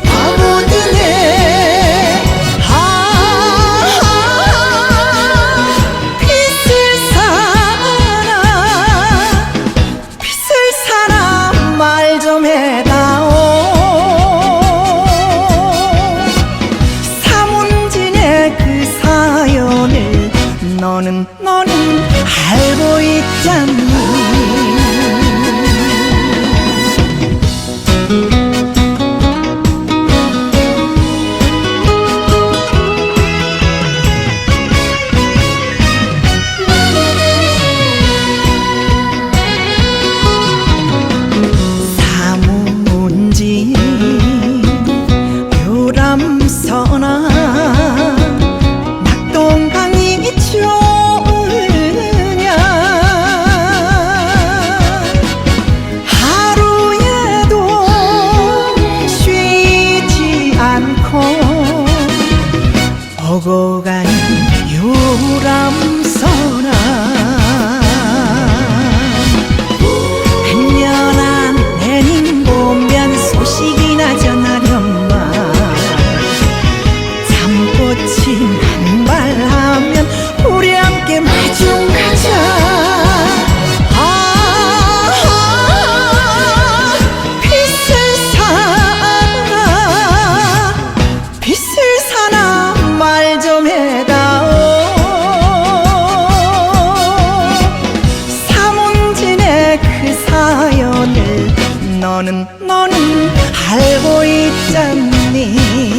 바보들의 하하 빚을 사라. 빚을 사라. 말 좀 해다오. 사문진의 그 사연을 너는 너는 알고 있잖아. rogar. 나는 너는 알고 있잖니.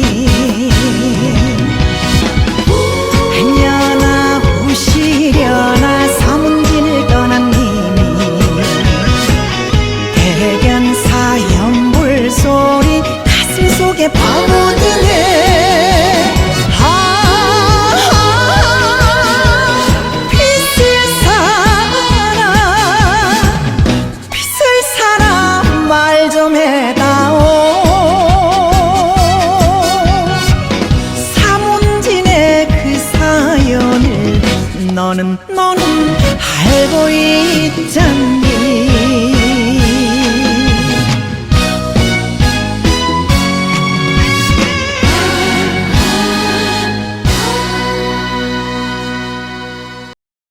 너는 알고 있잖아